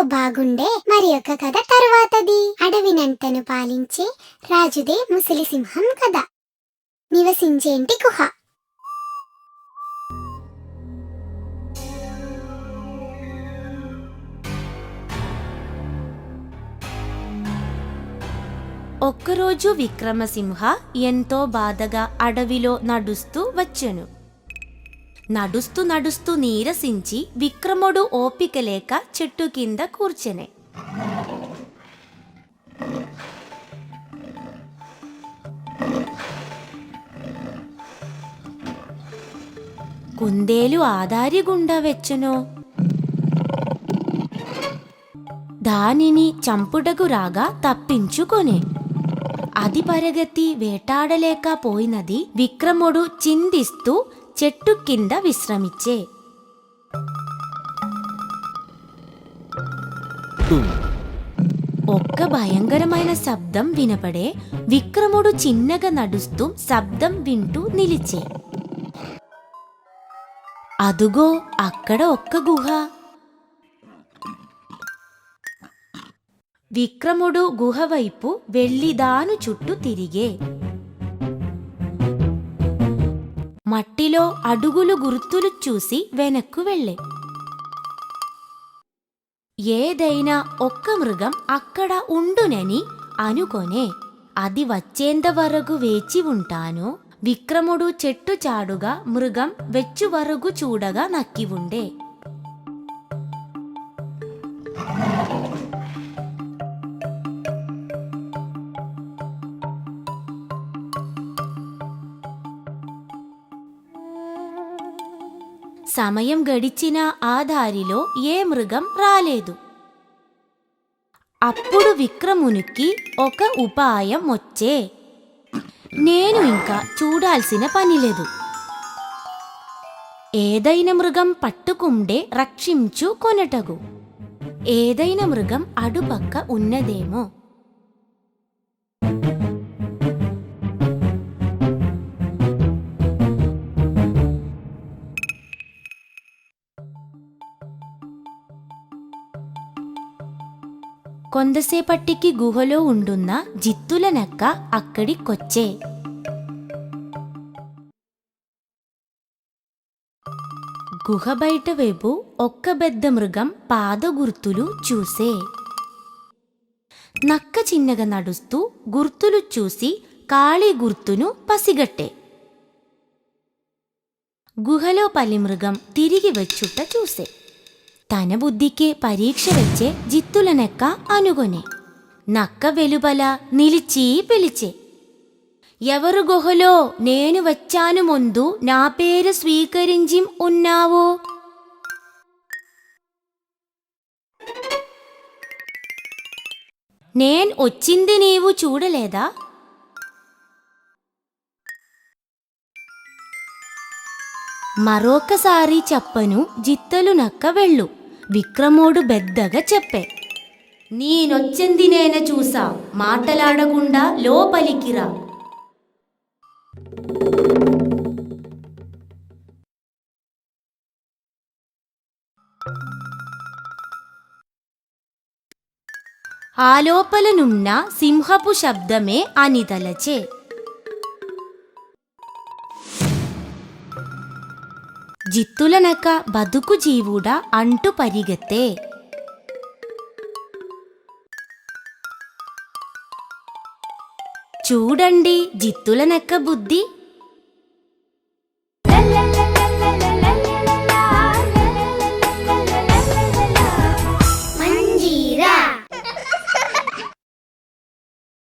బాగుండే మరి ఒక కథ తరువాతది. అడవినంతను పాలించే రాజుదే ముసలి సింహం కథ. నివసించేంటి గుహ. ఒక్కరోజు విక్రమసింహ ఎంతో బాధగా అడవిలో నడుస్తూ వచ్చెను. నడుస్తూ నడుస్తూ నీరసించి విక్రముడు ఓపిక లేక చెట్టు కింద కూర్చెనే. కుందేలు ఆదారి గుండా వెచ్చెను. దానిని చంపుటకు రాగా తప్పించుకొనే. అది పరగతి వేటాడలేకపోయినది విక్రముడు చిందిస్తూ చెట్టు కింద విశ్రమించే. ఒక్క భయంకరమైన శబ్దం వినపడే విక్రముడు చిన్నగా నడుస్తూ శబ్దం వింటూ నిలిచే. అదుగో అక్కడ ఒక్క గుహ. విక్రముడు గుహ వైపు వెళ్ళిదాను చుట్టూ తిరిగే. మట్టిలో అడుగులు గుర్తులు చూసి వెనక్కు వెళ్ళే. ఏదైనా ఒక్క మృగం అక్కడ ఉండునని అనుకొనే. అది వచ్చేంత వరకు వేచి ఉంటాను. విక్రముడు చెట్టు చాడుగా మృగం వెచ్చు వరకు చూడగా నక్కి ఉండే. సమయం గడిచిన ఆ దారిలో ఏ మృగం రాలేదు. అప్పుడు విక్రమునికి ఒక ఉపాయం వచ్చే. నేను ఇంకా చూడాల్సిన పని లేదు. ఏదైనా మృగం పట్టుకుండే రక్షించు కొనటగు. ఏదైనా మృగం అడుపక్క ఉన్నదేమో. కొందసేపట్టికి గుహలో ఉండున్న జిత్తుల నక్క అక్కడికొచ్చే గుహ బయట వైపు ఒక్క పెద్ద మృగం పాదగుర్తులు చూసే. నక్క చిన్నగా నడుస్తూ గుర్తులు చూసి కాళీ గుర్తును పసిగట్టే. గుహలో పలి మృగం తిరిగి వచ్చుట చూసే. తన బుద్ధికి పరీక్ష వచ్చే జిత్తుల నెక్క అనుగొనే నక్క వెలుబల నిలిచి పిలిచే ఎవరు గుహలో నేను వచ్చాను ముందు నా పేరు స్వీకరించి ఉన్నావో నేను వచ్చింది నీవు చూడలేదా మరొకసారి చెప్పను జిత్తలు నక్క వెళ్ళు విక్రమోడు పెద్దగా చెప్పే. నేనొచ్చింది నేన చూసా మాటలాడకుండా లోపలికిరా ఆ లోపలనున్న సింహపు శబ్దమే అనితలచే జిత్తులనక బతుకు జీవుడ అంటు పరిగతే చూడండి జిత్తులనక్క బుద్ధి